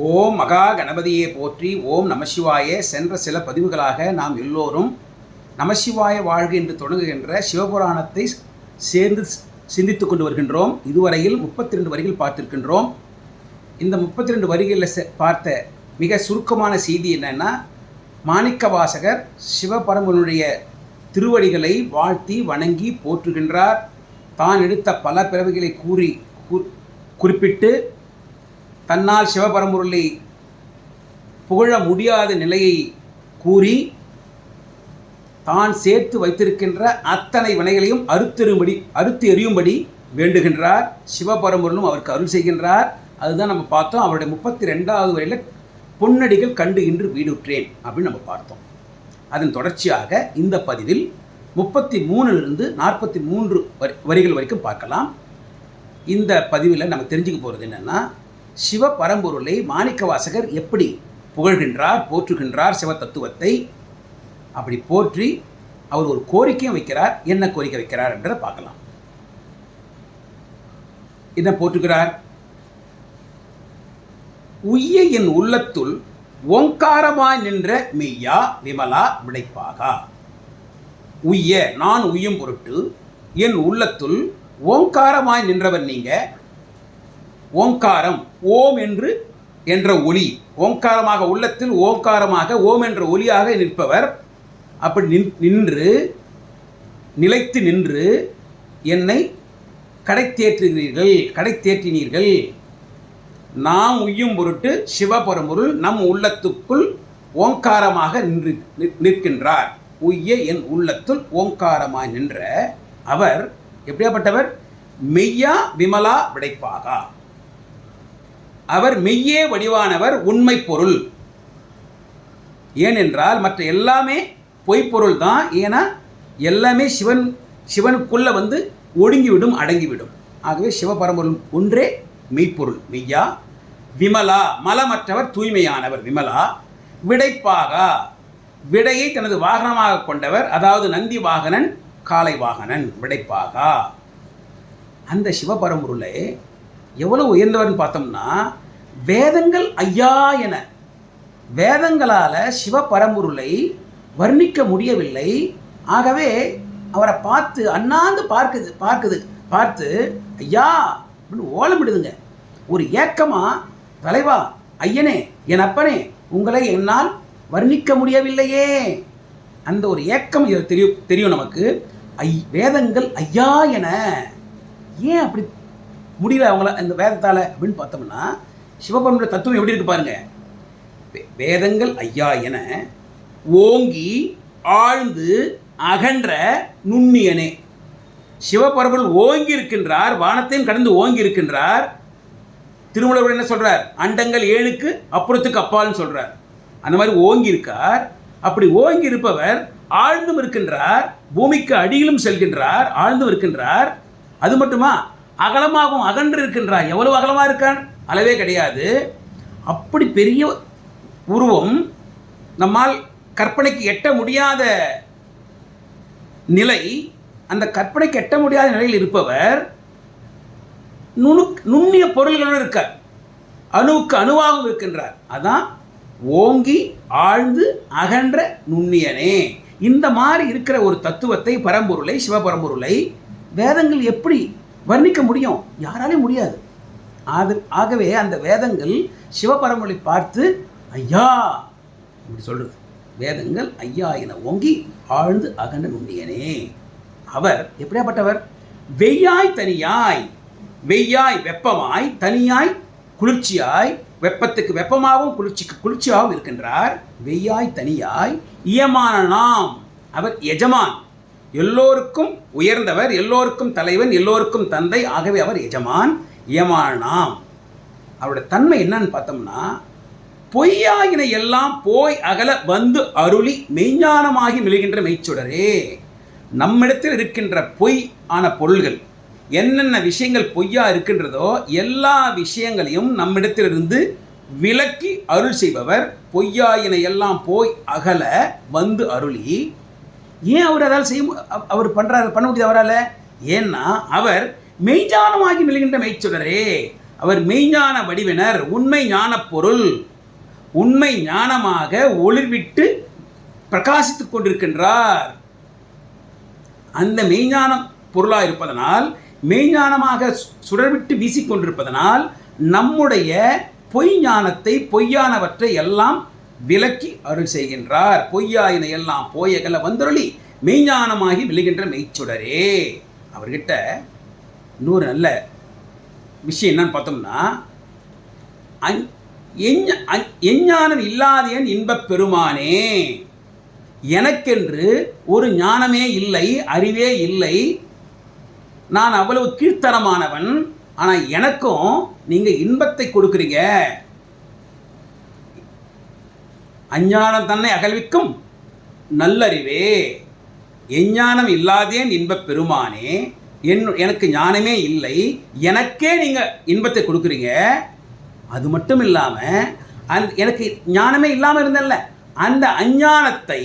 ஓம் மகா கணபதியை போற்றி ஓம் நமசிவாய சென்ற சில பதிவுகளாக நாம் எல்லோரும் நமசிவாய வாழ்க என்று தொடங்குகின்ற சிவபுராணத்தை சேர்ந்து சிந்தித்து கொண்டு வருகின்றோம். இதுவரையில் முப்பத்தி ரெண்டு வரிகள் பார்த்திருக்கின்றோம். இந்த முப்பத்தி ரெண்டு வரிகளில் பார்த்த மிக சுருக்கமான செய்தி என்னென்னா மாணிக்க வாசகர் சிவபரம்பனுடைய திருவடிகளை வாழ்த்தி வணங்கி போற்றுகின்றார். தான் எடுத்த பல பிறவிகளை கூறி குறிப்பிட்டு தன்னால் சிவபரம்பொருளை புகழ முடியாத நிலையை கூறி தான் சேர்த்து வைத்திருக்கின்ற அத்தனை வினைகளையும் அறுத்தெறியும்படி அறுத்து எறியும்படி வேண்டுகின்றார். சிவபரம்பொருளும் அவருக்கு அருள் செய்கின்றார். அதுதான் நம்ம பார்த்தோம். அவருடைய முப்பத்தி ரெண்டாவது வரையில் பொன்னடிகள் கண்டு இன்று வீடுற்றேன் அப்படின்னு நம்ம பார்த்தோம். அதன் தொடர்ச்சியாக இந்த பதிவில் முப்பத்தி மூணுலிருந்து நாற்பத்தி மூன்று வரி வரிகள் வரைக்கும் பார்க்கலாம். இந்த பதிவில் நம்ம தெரிஞ்சுக்க போகிறது என்னென்னா சிவ பரம்பொருளை மாணிக்க வாசகர் எப்படி புகழ்கின்றார் போற்றுகின்றார் சிவ தத்துவத்தை? அப்படி போற்றி அவர் ஒரு கோரிக்கையும் வைக்கிறார். என்ன கோரிக்கை வைக்கிறார் என்றதை பார்க்கலாம். என்ன போற்றுகிறார்? உய்ய என் உள்ளத்துள் ஓங்காரமாய் நின்ற மெய்யா விமலா விடைப்பாகா உய்ய நான் உய்யும் பொருட்டு என் உள்ளத்துள் ஓங்காரமாய் நின்றவர் நீங்க ஓங்காரம் ஓம் என்று என்ற ஒளி ஓங்காரமாக உள்ளத்தில் ஓங்காரமாக ஓம் என்ற ஒளியாக நிற்பவர். அப்படி நின் நின்று நிலைத்து நின்று என்னை கடைத்தேற்றுகிறீர்கள் கடைத்தேற்றினீர்கள். நாம் உய்யும் பொருட்டு சிவபரம்பொருள் நம் உள்ளத்துக்குள் ஓங்காரமாக நின்று நிற்கின்றார். உய்ய என் உள்ளத்துள் ஓங்காரமாய் நின்ற அவர் எப்படியாப்பட்டவர்? மெய்யா விமலா விடைப்பாகா. அவர் மெய்யே வடிவானவர் உண்மை பொருள். ஏனென்றால் மற்ற எல்லாமே பொய்ப்பொருள் தான் ஏன்னா எல்லாமே சிவன் சிவனுக்குள்ளே வந்து ஒடுங்கிவிடும் அடங்கிவிடும். ஆகவே சிவபரம்பொருள் ஒன்றே மெய்ப்பொருள் மெய்யா. விமலா மலமற்றவர் தூய்மையானவர் விமலா. விடைப்பாகா விடையை தனது வாகனமாக கொண்டவர் அதாவது நந்தி வாகனன் காலை வாகனன் விடைப்பாகா. அந்த சிவபரம்பொருளை எவ்வளோ உயர்ந்தவர்னு பார்த்தோம்னா வேதங்கள் ஐயா என. வேதங்களால் சிவபரம்பொருளை வர்ணிக்க முடியவில்லை. ஆகவே அவரை பார்த்து அண்ணாந்து பார்க்குது பார்க்குது பார்த்து ஐயா அப்படின்னு ஓலமிடுதுங்க. ஒரு ஏக்கமாக தலைவா ஐயனே என் அப்பனே உங்களை என்னால் வர்ணிக்க முடியவில்லையே. அந்த ஒரு ஏக்கம் இது தெரியும் தெரியும் நமக்கு. ஐ வேதங்கள் ஐயா என. ஏன் அப்படி முடியல அவங்கள இந்த வேதத்தால் அப்படின்னு பார்த்தோம்னா சிவபெருமானுடைய தத்துவம் எப்படி இருக்கு பாருங்க. வேதங்கள் ஐயா என ஓங்கி ஆழ்ந்து அகன்ற நுண்ணியனே. சிவபரம்பொருள் ஓங்கி இருக்கின்றார் வானத்தையும் கடந்து ஓங்கி இருக்கின்றார் திருமலவர் என்ன சொல்றார்? அண்டங்கள் ஏழுக்கு அப்புறத்துக்கு அப்பால்னு சொல்றார். அந்த மாதிரி ஓங்கி இருக்கார் அப்படி ஓங்கி இருப்பவர் ஆழ்ந்தும் இருக்கின்றார் பூமிக்கு அடியிலும் செல்கின்றார் ஆழ்ந்தும் இருக்கின்றார். அது மட்டுமா? அகலமாகவும் அகன்று இருக்கின்றார் எவ்வளவு அகலமாக இருக்கான்? அளவே கிடையாது. அப்படி பெரிய உருவம் நம்மால் கற்பனைக்கு எட்ட முடியாத நிலை அந்த கற்பனைக்கு எட்ட முடியாத நிலையில் இருப்பவர் நுணுக் நுண்ணிய பொருள்களும் இருக்கார். அணுவுக்கு அணுவாகவும் இருக்கின்றார். அதான் ஓங்கி ஆழ்ந்து அகன்ற நுண்ணியனே. இந்த மாதிரி இருக்கிற ஒரு தத்துவத்தை பரம்பொருளை சிவபரம்பொருளை வேதங்கள் எப்படி வர்ணிக்க முடியும். யாராலையும் முடியாது. அது ஆகவே அந்த வேதங்கள் சிவபரமொழி பார்த்து ஐயா! இப்படி சொல்றது. வேதங்கள் ஐயா என ஓங்கி ஆழ்ந்து அகண்ட நுண்ணியனே. அவர் எப்படியாப்பட்டவர்? வெய்யாய் தனியாய் வெய்யாய் வெப்பமாய் தனியாய் குளிர்ச்சியாய் வெப்பத்துக்கு வெப்பமாகவும் குளிர்ச்சிக்கு குளிர்ச்சியாகவும் இருக்கின்றார். வெய்யாய் தனியாய் இயமான நாம் அவர் எஜமான். எல்லோருக்கும் உயர்ந்தவர் எல்லோருக்கும் தலைவன் எல்லோருக்கும் தந்தை ஆகவே அவர் எஜமான் எமானாம் அவருடைய தன்மை என்னன்னு பார்த்தோம்னா பொய்யாயின எல்லாம் போய் அகல வந்து அருளி மெய்ஞானமாகி மிழுகின்ற மெய்ச்சுடரே. நம்மிடத்தில் இருக்கின்ற பொய் ஆன பொருள்கள் என்னென்ன விஷயங்கள் பொய்யா இருக்கின்றதோ எல்லா விஷயங்களையும் நம்மிடத்திலிருந்து விலக்கி அருள் செய்பவர் பொய்யாயின எல்லாம் போய் அகல வந்து அருளி ஏன் அவர் அதால் செய்ய அவர் பண்ணுறாரு பண்ண முடியுது அவரால்? ஏன்னா அவர் மெய்ஞானமாகி மெழுகின்ற மெய்ச்சுடரே அவர் மெய்ஞான வடிவினர் உண்மை ஞான பொருள். உண்மை ஞானமாக ஒளிர்விட்டு பிரகாசித்துக் கொண்டிருக்கின்றார். அந்த மெய்ஞானம் பொருளாக இருப்பதனால் மெய்ஞானமாக சுடர்விட்டு வீசிக்கொண்டிருப்பதனால் நம்முடைய பொய் ஞானத்தை பொய்யானவற்றை எல்லாம் விலக்கி அருள் செய்கின்றார். பொய்யாயின எல்லாம் போயகல வந்தருளி மெய்ஞானமாகி விழுகின்ற மெய்ச்சுடரே. அவர்கிட்ட இன்னொரு நல்ல விஷயம் என்னன்னு பார்த்தோம்னா அஞ்- எஞ்ஞ- அஞ்- எஞ்ஞானம் இல்லாதேன் இன்பப் பெருமானே எனக்கென்று ஒரு ஞானமே இல்லை அறிவே இல்லை. நான் அவ்வளவு கீழ்த்தனமானவன் ஆனால் எனக்கும் நீங்கள் இன்பத்தை கொடுக்குறீங்க. அஞ்ஞானம் தன்னை அகழ்விக்கும் நல்லறிவே. எஞ்ஞானம் இல்லாதேன் இன்பப் பெருமானே. என் எனக்கு ஞானமே இல்லை. எனக்கே நீங்கள் இன்பத்தை கொடுக்குறீங்க. அது மட்டும் இல்லாமல் அந் எனக்கு ஞானமே இல்லாமல் இருந்தேன்ல அந்த அஞ்ஞானத்தை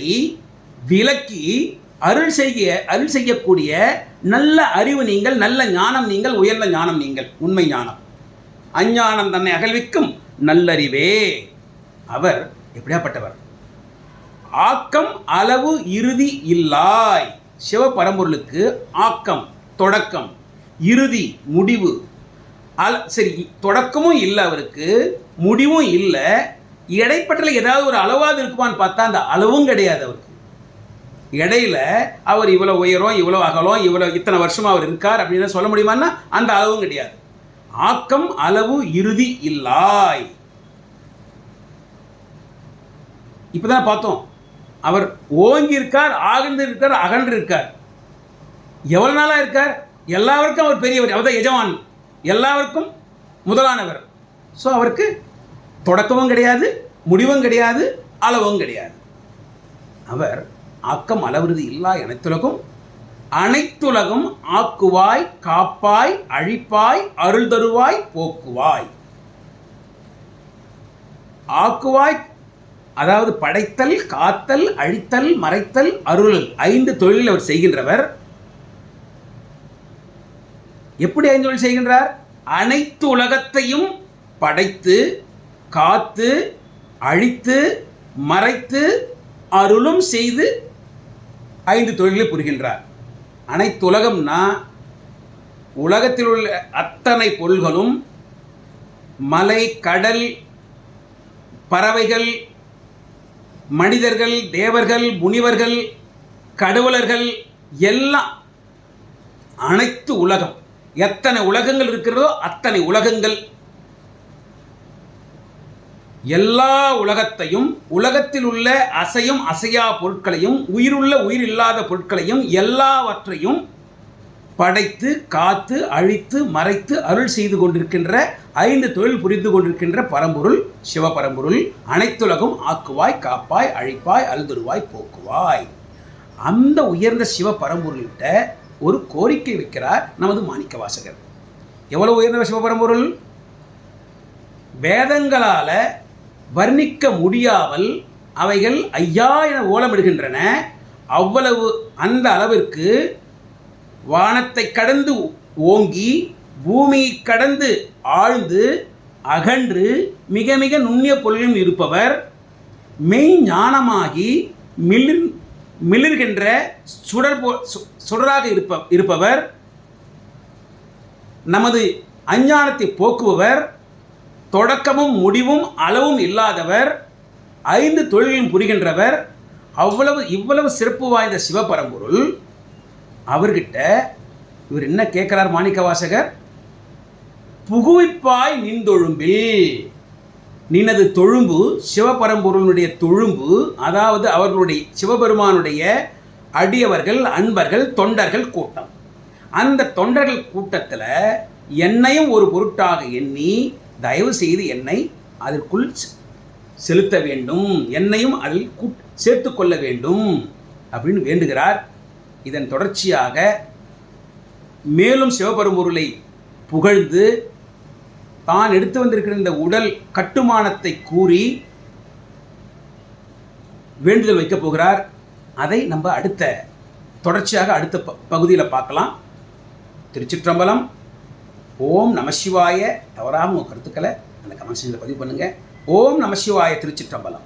விலக்கி அருள் செய்ய அருள் செய்யக்கூடிய நல்ல அறிவு நீங்கள் நல்ல ஞானம் நீங்கள் உயர்ந்த ஞானம் நீங்கள் உண்மை ஞானம். அஞ்ஞானம் தன்னை அகழ்விக்கும் நல்லறிவே. அவர் எப்படியாப்பட்டவர்? ஆக்கம் அளவு இறுதி இல்லாய். சிவபரம்பொருளுக்கு ஆக்கம் தொடக்கம். இறுதி முடிவு. அல் சரி தொடக்கமும் இல்லை அவருக்கு முடிவும் இல்லை. இடைப்பட்டல ஏதாவது ஒரு அளவாது இருக்குமான்னு பார்த்தா அந்த அளவும் கிடையாது அவருக்கு. இடையில அவர் இவ்வளோ உயரம் இவ்வளோ அகலம் இவ்வளோ இத்தனை வருஷமாக அவர் இருக்கார் அப்படின்னு சொல்ல முடியுமான்னா அந்த அளவும் கிடையாது. ஆக்கம் அளவு இறுதி இல்லாய். இப்பதான் பார்த்தோம். அவர் ஓங்கி இருக்கார் ஆழ்ந்து இருக்கார் அகன்று இருக்கார்? எவ்வளோ நாளாக இருக்கார் எல்லாருக்கும் அவர் பெரியவர் அவர் தான் எஜமான். எல்லாருக்கும் முதலானவர். ஸோ அவருக்கு தொடக்கமும் கிடையாது முடிவும் கிடையாது அளவும் கிடையாது. அவர் ஆக்கம் அளவுறுதி இல்லா அனைத்துலகும் அனைத்துலகம் ஆக்குவாய் காப்பாய் அழிப்பாய் அருள் தருவாய் போக்குவாய். ஆக்குவாய் அதாவது படைத்தல் காத்தல் அழித்தல் மறைத்தல் அருள் ஐந்து தொழில் அவர் செய்கின்றவர். எப்படி ஐந்து தொழில் செய்கின்றார்? அனைத்து உலகத்தையும் படைத்து காத்து அழித்து மறைத்து அருளும் செய்து ஐந்து தொழிலை புரிகின்றார். அனைத்து உலகம்னா உலகத்தில் உள்ள அத்தனை பொருள்களும் மலை கடல் பறவைகள் மனிதர்கள் தேவர்கள் முனிவர்கள் கடவுளர்கள் எல்லாம் அனைத்து உலகம். எத்தனை உலகங்கள் இருக்கிறதோ அத்தனை உலகங்கள். எல்லா உலகத்தையும் உலகத்தில் உள்ள அசையும் அசையா பொருட்களையும் உயிருள்ள உயிரில்லாத பொருட்களையும் எல்லாவற்றையும் படைத்து காத்து அழித்து மறைத்து அருள் செய்து கொண்டிருக்கின்ற ஐந்து தொழில் புரிந்து கொண்டிருக்கின்ற பரம்பொருள் சிவபரம்பொருள் அனைத்துலகம் ஆக்குவாய் காப்பாய் அழிப்பாய் அல்துருவாய் போக்குவாய். அந்த உயர்ந்த சிவ பரம்பொருள்கிட்ட ஒரு கோரிக்கை வைக்கிறார் நமது மாணிக்க வாசகர் எவ்வளவு உயர்ந்த சிவபரம்பொருள் வேதங்களால வர்ணிக்க முடியாமல் அவைகள் ஐயா என ஓலமிடுகின்றன. அவ்வளவு அந்த அளவிற்கு வானத்தை கடந்து ஓங்கி பூமியை கடந்து ஆழ்ந்து அகன்று மிக மிக நுண்ணிய பொருளிலும் இருப்பவர் மெய் ஞானமாகி மிளிர் மிளிர்கின்ற சுடர் போ சு- சுடராக இருப்ப இருப்பவர் நமது அஞ்ஞானத்தை போக்குபவர் தொடக்கமும் முடிவும் அளவும் இல்லாதவர் ஐந்து தொழிலும் புரிகின்றவர் அவ்வளவு இவ்வளவு சிறப்பு வாய்ந்த சிவபரம்பொருள். அவர்கிட்ட இவர் என்ன கேட்குறார் மாணிக்க வாசகர் புகுவிப்பாய் நின்றொழும்பில் நினது தொழும்பு சிவபரம்பொருளுடைய தொழும்பு அதாவது அவர்களுடைய சிவபெருமானுடைய அடியவர்கள் அன்பர்கள் தொண்டர்கள் கூட்டம். அந்த தொண்டர்கள் கூட்டத்தில் என்னையும் ஒரு பொருட்டாக எண்ணி தயவு செய்து என்னை அதற்குள் செ- செலுத்த வேண்டும். என்னையும் அதில் கூட் சேர்த்து கொள்ள வேண்டும் அப்படின்னு வேண்டுகிறார். இதன் தொடர்ச்சியாக மேலும் சிவபெருமுருளை புகழ்ந்து தான் எடுத்து வந்திருக்கிற இந்த உடல் கட்டுமானத்தை கூறி வேண்டுதல் வைக்கப் போகிறார். அதை நம்ம அடுத்த தொடர்ச்சியாக அடுத்த ப பகுதியில் பார்க்கலாம். திருச்சிற்றம்பலம். ஓம் நமசிவாய தவறாமல் உங்கள் கருத்துக்களை அந்த கமெண்ட் பதிவு பண்ணுங்கள் ஓம் நமசிவாய திருச்சிற்றம்பலம்.